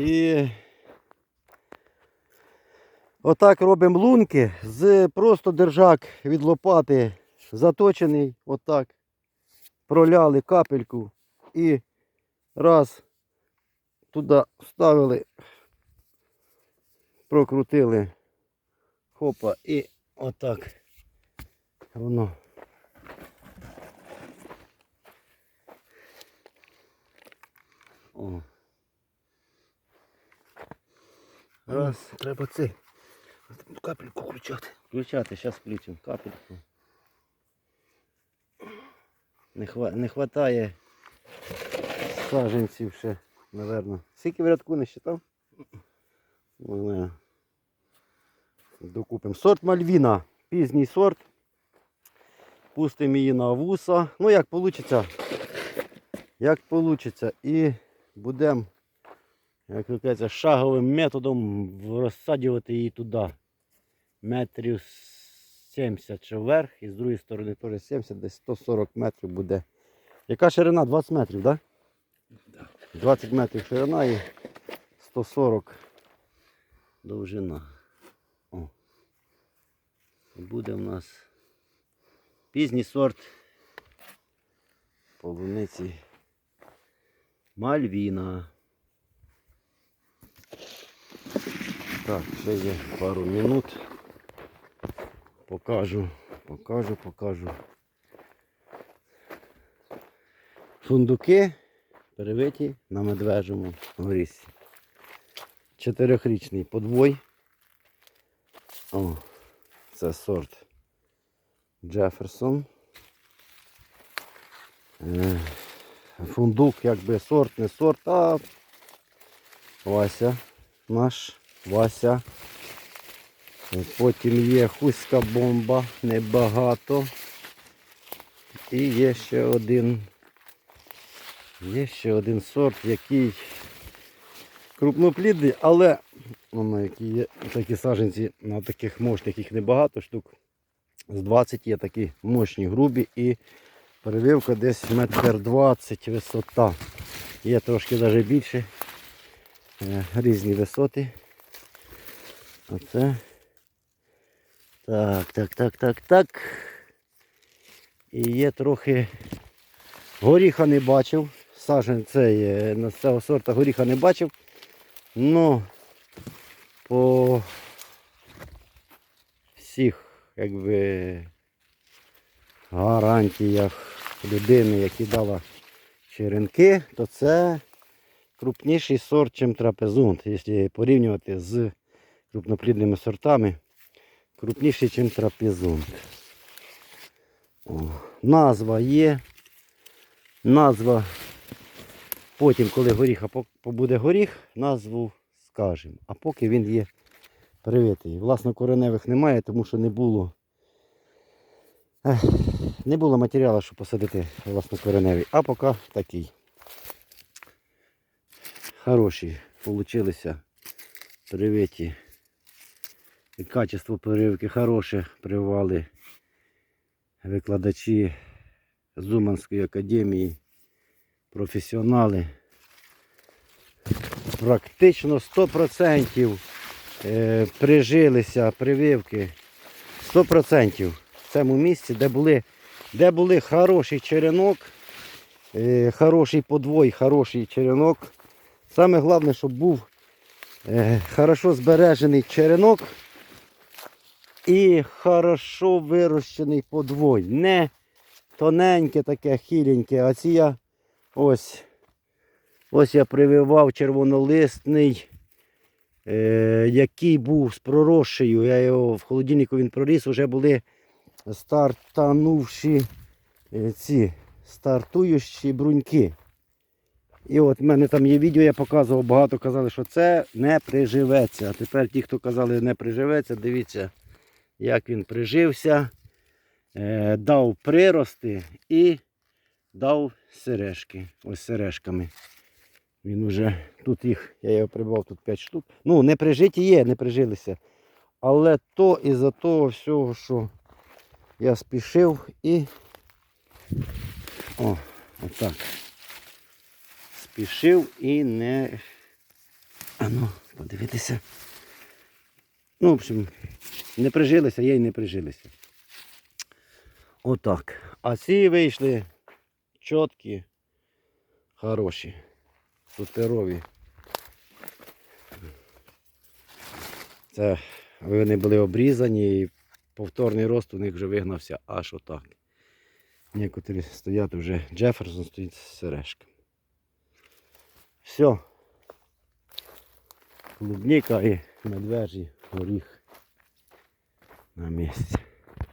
І отак робимо лунки з просто держак від лопати заточений. Отак. Проляли капельку і раз туди вставили, прокрутили. Хопа і отак. Воно. О. Раз. Треба це. Капельку включати. Включати, зараз включимо капельку. Не, хва... не хватає саженців ще, напевно. Скільки в рядку не считав? Ми докупимо. Сорт Мальвіна. Пізній сорт. Пустимо її на вуса. Ну як вийде. Як вийде. І будемо, як кажете, шаговим методом розсаджувати її туди метрів 70 ще вверх і з другої сторони теж 70, десь 140 метрів буде. Яка ширина? 20 метрів, так? Да. 20 метрів ширина і 140 довжина. О. Буде в нас пізній сорт полуниці Мальвіна. Так, ще є пару минут. Покажу, покажу, покажу. Фундуки перевиті на медвежому горісі. Чотирьохрічний подвой. О, це сорт Джеферсон. Е, Фундук якби сорт, не сорт, а Вася наш, Вася. Потім є хуська бомба, небагато. І є ще один. Є ще один сорт, який крупноплідний, але воно які є такі саженці на таких мощних, їх небагато штук. З 20 є такі мощні, грубі і перевивка десь метр 20 висота. Є трошки навіть більше. Е, Різні висоти. Оце. Так, так, так, так, так. І є трохи горіха не бачив. Сажен цей е, на цього сорта горіха не бачив. Ну по всіх якби гарантіях людини, які дала черенки, то це крупніший сорт, ніж трапезунт. Якщо порівнювати з крупноплідними сортами, крупніший, ніж трапезунт. О, назва є. Назва. Потім, коли горіха по- побуде горіх, назву скажемо. А поки він є привитий. Власно, кореневих немає, тому що не було. Не було матеріалу, щоб посадити власно кореневий. А поки такий. Хороші получилися привиті. І качество прививки хороше привали викладачі Зуманської академії, професіонали. Практично 100% е, прижилися прививки. 100% в цьому місці, де були, де були хороший черенок, е, хороший подвой, хороший черенок. Саме головне, щоб був е, хорошо збережений черенок і хорошо вирощений подвой. Не тоненьке таке хіленьке, а ці я ось, ось я прививав червонолистний, е, який був з проросшею. Я його в холодильнику він проріс, вже були стартанувші е, ці стартуючі бруньки. І от в мене там є відео, я показував, багато казали, що це не приживеться. А тепер ті, хто казали, не приживеться, дивіться, як він прижився, е, дав прирости і дав сережки. Ось сережками. Він уже, тут їх, я його прибав тут 5 штук. Ну, не прижиті є, не прижилися. Але то із-за того всього, що я спішив і. О, отак спішив і не А ну, подивитися. Ну, в общем, не прижилися, є й не прижилися. Отак. А ці вийшли чіткі, хороші, суперові. Це вони були обрізані і повторний рост у них вже вигнався аж отак. Некоторі стоять вже Джеферсон стоїть з сережками. Все. Клубника і медвежий горіх на місці.